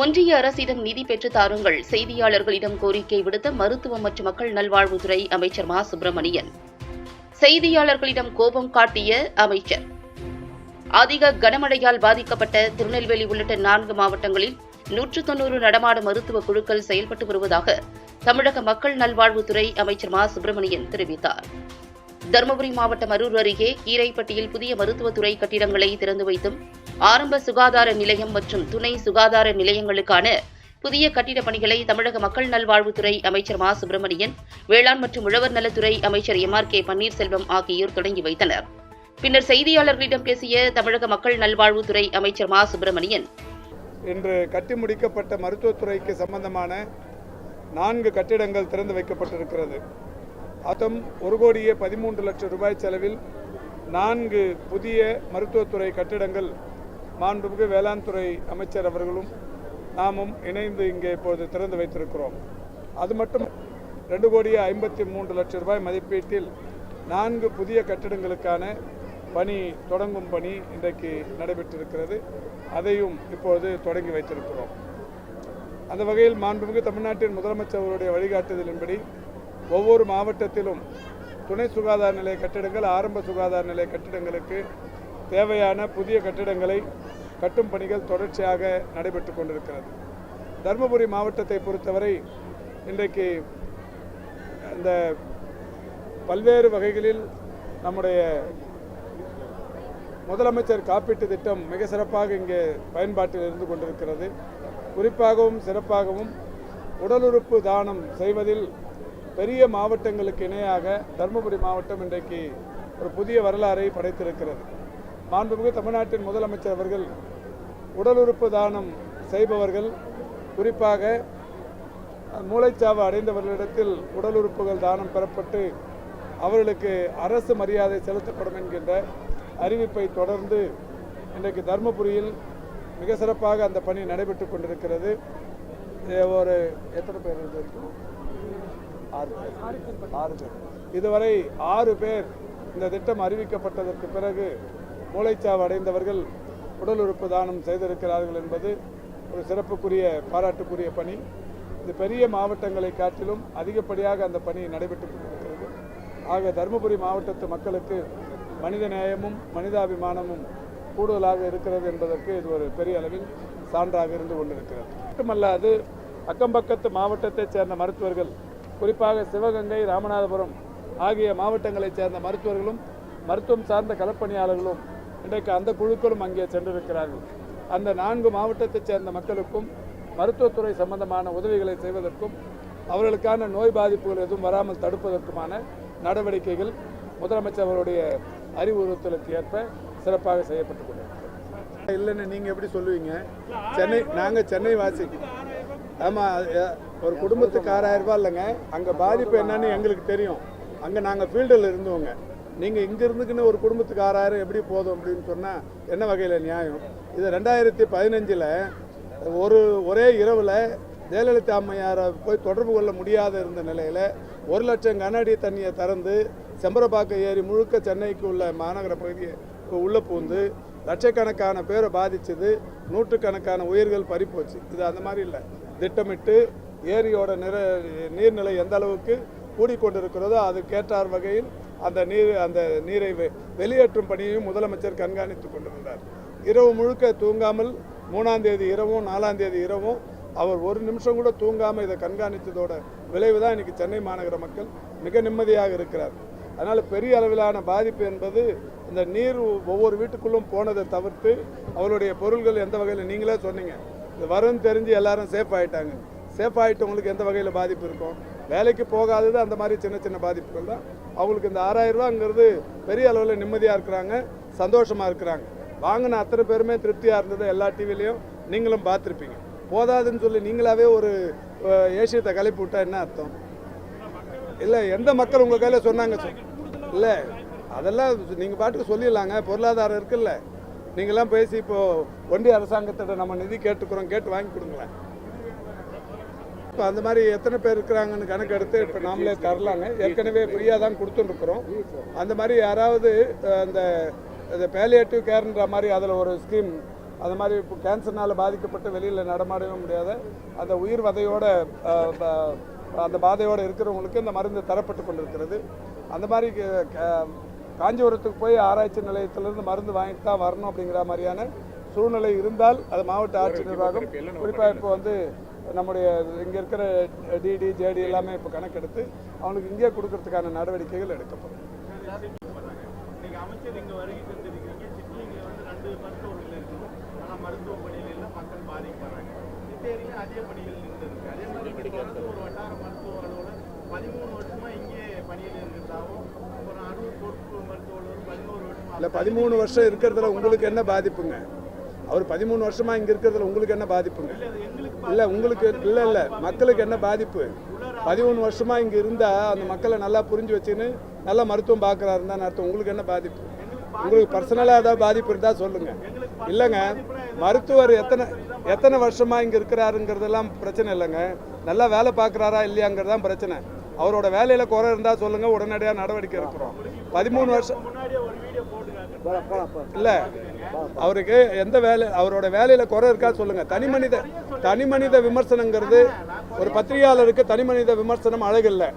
ஒன்றிய அரசிடம் நிதி பெற்று தாருங்கள். செய்தியாளர்களிடம் கோரிக்கை விடுத்த மருத்துவம் மற்றும் மக்கள் நல்வாழ்வுத்துறை அமைச்சர் மா. சுப்பிரமணியன். செய்தியாளர்களிடம் கோபம் காட்டிய அமைச்சர். அதிக கனமழையால் பாதிக்கப்பட்ட திருநெல்வேலி உள்ளிட்ட நான்கு மாவட்டங்களில் நூற்று தொன்னூறு நடமாடும் மருத்துவ குழுக்கள் செயல்பட்டு வருவதாக தமிழக மக்கள் நல்வாழ்வுத்துறை அமைச்சர் மா. சுப்பிரமணியன் தெரிவித்தார். தருமபுரி மாவட்டம் அரூர் அருகே கீரைப்பட்டியில் புதிய மருத்துவத்துறை கட்டிடங்களை திறந்து வைத்தும் ஆரம்ப சுகாதார நிலையம் மற்றும் துணை சுகாதார நிலையங்களுக்கான புதிய கட்டிடப் பணிகளை தமிழக மக்கள் நல்வாழ்வுத்துறை அமைச்சர் மா. சுப்பிரமணியன் வேளாண் மற்றும் உழவர் நலத்துறை அமைச்சர் எம். ஆர். கே. பன்னீர்செல்வம் ஆகியோர் தொடங்கி வைத்தனர். பின்னர் செய்தியாளர்களிடம் பேசிய தமிழக மக்கள் நல்வாழ்வுத்துறை அமைச்சர் மா. சுப்பிரமணியன் இன்று கட்டி முடிக்கப்பட்ட மருத்துவத்துறைக்கு சம்பந்தமான நான்கு கட்டிடங்கள் திறந்து வைக்கப்பட்டிருக்கிறது. அத்தம் ஒரு கோடியே பதிமூன்று லட்சம் ரூபாய் செலவில் நான்கு புதிய மருத்துவத்துறை கட்டிடங்கள் மாண்புமிகு வேளாண் துறை அமைச்சர் அவர்களும் நாமும் இணைந்து இங்கே இப்போது திறந்து வைத்திருக்கிறோம். அது மட்டும் ரெண்டு கோடியே ஐம்பத்தி மூன்று லட்சம் ரூபாய் மதிப்பீட்டில் நான்கு புதிய கட்டிடங்களுக்கான பணி தொடங்கும் பணி இன்றைக்கு நடைபெற்றிருக்கிறது. அதையும் இப்போது தொடங்கி வைத்திருக்கிறோம். அந்த வகையில் மாண்புமிகு தமிழ்நாட்டின் முதலமைச்சர் அவருடைய வழிகாட்டுதலின்படி ஒவ்வொரு மாவட்டத்திலும் துணை சுகாதார நிலைய கட்டிடங்கள் ஆரம்ப சுகாதார நிலைய கட்டிடங்களுக்கு தேவையான புதிய கட்டிடங்களை கட்டும் பணிகள் தொடர்ச்சியாக நடைபெற்று கொண்டிருக்கிறது. தருமபுரி மாவட்டத்தை பொறுத்தவரை இன்றைக்கு இந்த பல்வேறு வகைகளில் நம்முடைய முதலமைச்சர் காப்பீட்டு திட்டம் மிக சிறப்பாக இங்கே பயன்பாட்டில் இருந்து கொண்டிருக்கிறது. குறிப்பாகவும் சிறப்பாகவும் உடல் உறுப்பு தானம் செய்வதில் பெரிய மாவட்டங்களுக்கு இணையாக தருமபுரி மாவட்டம் இன்றைக்கு ஒரு புதிய வரலாறை படைத்திருக்கிறது. மாண்புமிகு தமிழ்நாட்டின் முதலமைச்சர் அவர்கள் உடல் உறுப்பு தானம் செய்பவர்கள் குறிப்பாக மூளைச்சாவு அடைந்தவர்களிடத்தில் உடல் உறுப்புகள் தானம் பெறப்பட்டு அவர்களுக்கு அரசு மரியாதை செலுத்தப்படும் என்கின்ற அறிவிப்பை தொடர்ந்து இன்றைக்கு தருமபுரியில் மிக சிறப்பாக அந்த பணி நடைபெற்று கொண்டிருக்கிறது. ஒரு எத்தனை பேர் இது வரைக்கும்? ஆறு பேர். ஆறு பேர். இதுவரை ஆறு பேர் இந்த திட்டம் அறிவிக்கப்பட்டதற்கு பிறகு மூளைச்சாவு அடைந்தவர்கள் உடல் உறுப்பு தானம் செய்திருக்கிறார்கள் என்பது ஒரு சிறப்புக்குரிய பாராட்டுக்குரிய பணி. இது பெரிய மாவட்டங்களை காட்டிலும் அதிகப்படியாக அந்த பணி நடைபெற்று கொண்டிருக்கிறது. ஆக தருமபுரி மாவட்டத்து மக்களுக்கு மனித நேயமும் மனிதாபிமானமும் கூடுதலாக இருக்கிறது என்பதற்கு இது ஒரு பெரிய அளவில் சான்றாக இருந்து கொண்டிருக்கிறது. மட்டுமல்லாது அக்கம்பக்கத்து மாவட்டத்தைச் சேர்ந்த மருத்துவர்கள் குறிப்பாக சிவகங்கை ராமநாதபுரம் ஆகிய மாவட்டங்களைச் சேர்ந்த மருத்துவர்களும் மருத்துவம் சார்ந்த களப்பணியாளர்களும் இன்றைக்கு அந்த குழுக்களும் அங்கே சென்றிருக்கிறார்கள். அந்த நான்கு மாவட்டத்தைச் சேர்ந்த மக்களுக்கும் மருத்துவத்துறை சம்பந்தமான உதவிகளை செய்வதற்கும் அவர்களுக்கான நோய் பாதிப்புகள் எதுவும் வராமல் தடுப்பதற்குமான நடவடிக்கைகள் முதலமைச்சர் அவருடைய அறிவுறுத்தலுக்கு ஏற்ப சிறப்பாக செய்யப்பட்டு கொண்டிருக்கிறது. இல்லைன்னு நீங்கள் எப்படி சொல்லுவீங்க? சென்னை நாங்கள் சென்னை வாசி ஆமாம் ஒரு குடும்பத்துக்கு ஆறாயிரம் ரூபாய் இல்லைங்க. அங்கே பாதிப்பு என்னன்னு எங்களுக்கு தெரியும். அங்கே நாங்கள் ஃபீல்டில் இருந்தவங்க. நீங்கள் இங்கே இருந்துக்குன்னு ஒரு குடும்பத்துக்கு ஆறாயிரம் எப்படி போதும் அப்படின்னு சொன்னால் என்ன வகையில் நியாயம்? இது ரெண்டாயிரத்தி பதினஞ்சில் ஒரு ஒரே இரவில் ஜெயலலிதா அம்மையாரை போய் தொடர்பு கொள்ள முடியாத இருந்த நிலையில் ஒரு லட்சம் கனஅடி தண்ணியை திறந்து செம்பரப்பாக்கம் ஏரி முழுக்க சென்னைக்கு உள்ள மாநகர பகுதியை உள்ளே பூந்து லட்சக்கணக்கான பேரை பாதித்தது நூற்றுக்கணக்கான உயிர்கள் பறிப்போச்சு. இது அந்த மாதிரி இல்லை. திட்டமிட்டு ஏரியோட நிற நீர்நிலை எந்த அளவுக்கு கூடிக்கொண்டிருக்கிறதோ அதுக்கேற்றார் வகையில் அந்த நீர் அந்த நீரை வெளியேற்றும் பணியையும் முதலமைச்சர் கண்காணித்து கொண்டிருந்தார் இரவு முழுக்க தூங்காமல் மூணாம் தேதி இரவும் நாலாம் தேதி இரவும் அவர் ஒரு நிமிஷம் கூட தூங்காமல் இதை கண்காணித்ததோட விளைவு தான் இன்னைக்கு சென்னை மாநகர மக்கள் மிக நிம்மதியாக இருக்கிறார். அதனால் பெரிய அளவிலான பாதிப்பு என்பது இந்த நீர் ஒவ்வொரு வீட்டுக்குள்ளும் போனதை தவிர்த்து அவருடைய பொருள்கள் எந்த வகையில் நீங்களே சொன்னீங்க. இது வரும்னு தெரிஞ்சு எல்லாரும் சேஃப் ஆகிட்டாங்க சேஃப் ஆகிட்டவங்களுக்கு எந்த வகையில் பாதிப்பு இருக்கும்? வேலைக்கு போகாதது அந்த மாதிரி சின்ன சின்ன பாதிப்புகள் தான். அவங்களுக்கு இந்த ஆறாயிரம் ரூபாங்கிறது பெரிய அளவில் நிம்மதியாக இருக்கிறாங்க சந்தோஷமாக இருக்கிறாங்க. வாங்கின அத்தனை பேருமே திருப்தியாக இருந்தது எல்லா டிவிலையும் நீங்களும் பார்த்துருப்பீங்க. போதாதுன்னு சொல்லி நீங்களாவே ஒரு ஏசியத்தை கலைப்பு விட்டா என்ன அர்த்தம்? இல்லை எந்த மக்கள் உங்கள் கையில் சொன்னாங்க சொ- இல்லை அதெல்லாம் நீங்கள் பாட்டுக்கு சொல்லிடலாங்க பொருளாதாரம் இருக்குல்ல. நீங்களாம் பேசி இப்போ ஒன்றிய அரசாங்கத்திட்ட நம்ம நிதி கேட்டுக்கிறோம் கேட்டு வாங்கி கொடுங்களேன். இப்போ அந்த மாதிரி எத்தனை பேர் இருக்கிறாங்கன்னு கணக்கு எடுத்து இப்போ நாமளே தரலாங்க. ஏற்கனவே ஃப்ரீயாக தான் கொடுத்துட்டுருக்குறோம் அந்த மாதிரி யாராவது அந்த இந்த பேலியேட்டிவ் கேர்ன்ற மாதிரி அதில் ஒரு ஸ்கீம் அது மாதிரி இப்போ கேன்சர்னால் பாதிக்கப்பட்டு வெளியில் நடமாடவே முடியாத அந்த உயிர் வதையோட அந்த பாதையோடு இருக்கிறவங்களுக்கு இந்த மருந்து தரப்பட்டு கொண்டிருக்கிறது. அந்த மாதிரி காஞ்சிபுரத்துக்கு போய் ஆராய்ச்சி நிலையத்திலிருந்து மருந்து வாங்கிட்டு தான் வரணும் அப்படிங்கிற மாதிரியான சூழ்நிலை இருந்தால் அது மாவட்ட ஆட்சியர் நிர்வாகம் குறிப்பாக இப்போ வந்து நம்முடைய இங்கே இருக்கிற டிடி ஜேடி எல்லாமே இப்போ கணக்கெடுத்து அவனுக்கு இங்கே கொடுக்கறதுக்கான நடவடிக்கைகள் எடுக்கப்படும். இல்லை பதிமூணு வருஷம் இருக்கிறதுல உங்களுக்கு என்ன பாதிப்புங்க? அவர் பதிமூணு வருஷமா இங்கே இருக்கிறதுல உங்களுக்கு என்ன பாதிப்புங்க இல்லை உங்களுக்கு இல்லை இல்லை மக்களுக்கு என்ன பாதிப்பு? பதிமூணு வருஷமா இங்கே இருந்தால் அந்த மக்களை நல்லா புரிஞ்சு வச்சுன்னு நல்லா மருத்துவம் பார்க்குறாருன்னு அர்த்தம். உங்களுக்கு என்ன பாதிப்பு? உங்களுக்கு பர்சனலாக ஏதாவது பாதிப்பு இருந்தால் சொல்லுங்க. இல்லைங்க மருத்துவர் எத்தனை எத்தனை வருஷமா இங்கே இருக்கிறாருங்கிறதெல்லாம் பிரச்சனை இல்லைங்க. நல்லா வேலை பார்க்குறாரா இல்லையாங்கிறது தான் பிரச்சனை. அவரோட வேலையில் குறை இருந்தால் சொல்லுங்க உடனடியாக நடவடிக்கை எடுக்கிறோம். பதிமூணு வருஷம் இல்ல. அவருக்கு எந்த வேலை அவரோட வேலையில் குறை இருக்கா சொல்லுங்கள் தனி மனித தனி மனித விமர்சனங்கிறது ஒரு பத்திரிகையாளருக்கு தனி மனித விமர்சனம் அழகில்லை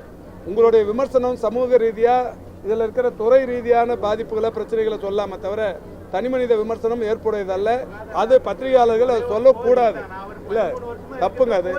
உங்களுடைய விமர்சனம் சமூக ரீதியாக இதில் இருக்கிற துறை ரீதியான பாதிப்புகளை பிரச்சனைகளை சொல்லாம தவிர தனி மனித விமர்சனம் ஏற்புடையதல்ல. அது பத்திரிகையாளர்கள் அதை சொல்லக்கூடாது. இல்லை தப்புங்க அது.